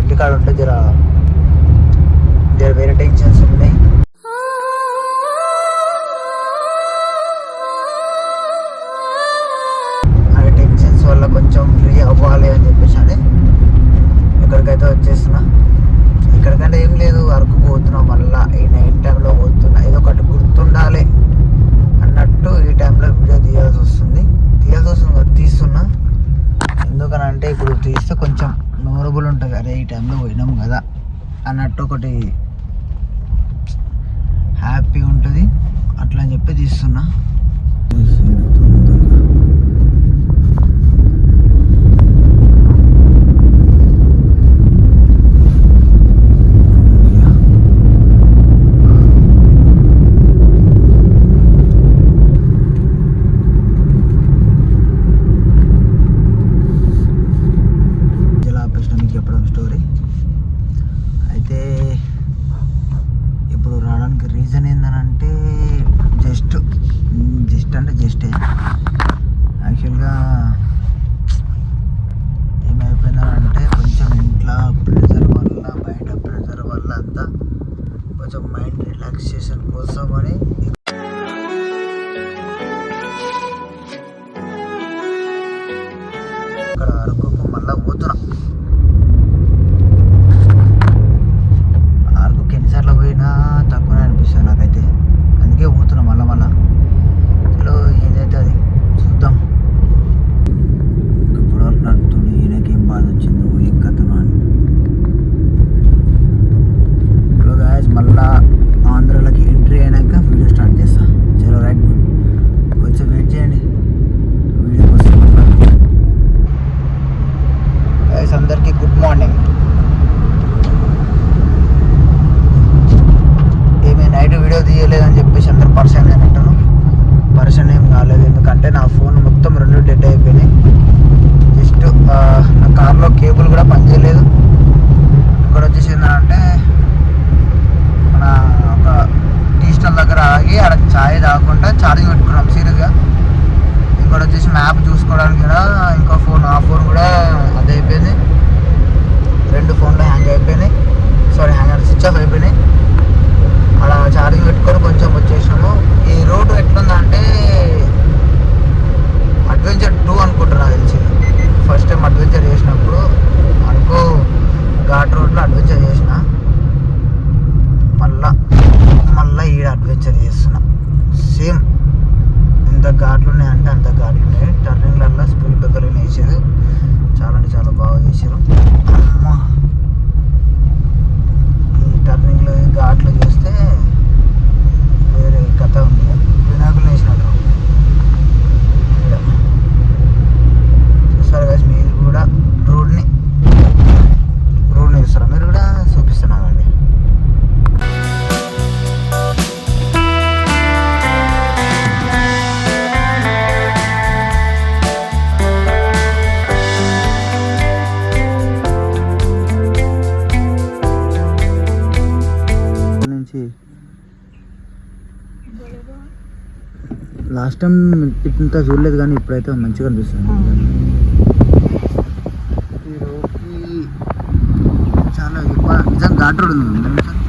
ఎన్ని కాడ ఉంటే జర జర వేరే టెన్షన్స్ ఉన్నాయి. అవి టెన్షన్స్ వల్ల కొంచెం ఫ్రీ అవ్వాలి అని తీస్తే కొంచెం మెమొరబుల్ ఉంటుంది. అరే ఈ టైంలో పోయినాం కదా అన్నట్టు ఒకటి హ్యాపీ ఉంటుంది. అట్లా అని చెప్పి తీస్తున్నా. రిలాక్సేషన్ కోసం అని ఇక్కడ అరకుకు మళ్ళా పోతున్నా. అందరికీ గుడ్ మార్నింగ్. ఏమి నైట్ వీడియో తీయలేదని చెప్పేసి అందరు పర్సన్ అని అంటారు. పర్సన్ ఏం కాలేదు ఎందుకంటే నా ఫోన్ మొత్తం రెండు డెడ్ అయిపోయినాయి. జస్ట్ నా కార్లో కేబుల్ కూడా పనిచేయలేదు ఇక్కడ వచ్చేసి ఏంటంటే మన ఒక టీ స్టాల్ దగ్గర ఆగి ఆడ ఛాయ్ తాగకుండా ఛార్జింగ్ పెట్టుకున్నాం సీరియస్గా. ఇక్కడ వచ్చేసి మ్యాప్ చూసుకోవడానికి కూడా ఇంకో ఫోన్ ఆ ఫోన్ కూడా అది అయిపోయింది రెండు ఫోన్లు హ్యాంగ్ అయిపోయినాయి సారీ హ్యాంగ్ స్విచ్ ఆఫ్ అయిపోయినాయి. అలా ఛార్జింగ్ పెట్టుకొని కొంచెం వచ్చేసినాము. ఈ రోడ్డు ఎట్లుందంటే అడ్వెంచర్ టూ అనుకుంటున్నా తెలిసి. ఫస్ట్ టైం అడ్వెంచర్ చేసినప్పుడు అనుకో ఘాట్ రోడ్లో అడ్వెంచర్ చేసిన మళ్ళా మళ్ళా ఈడ అడ్వెంచర్ చేస్తున్నా. సేమ్ ఎంత ఘాట్లు ఉన్నాయంటే అంత ఘాట్లు ఉన్నాయి టర్నింగ్లల్లో స్పీడ్ బ్రేకర్ వేసారు. చాలా అంటే చాలా బాగా చేశారు అమ్మా. టర్నింగ్లో ఈ ఘాట్లు చూస్తే లాస్ట్ టైం ఇంత చూడలేదు కానీ ఇప్పుడైతే మంచిగా అనిపిస్తుంది. చాలా ఎక్కువ నిజంగా ఘాట్ రోడ్ ఉంది.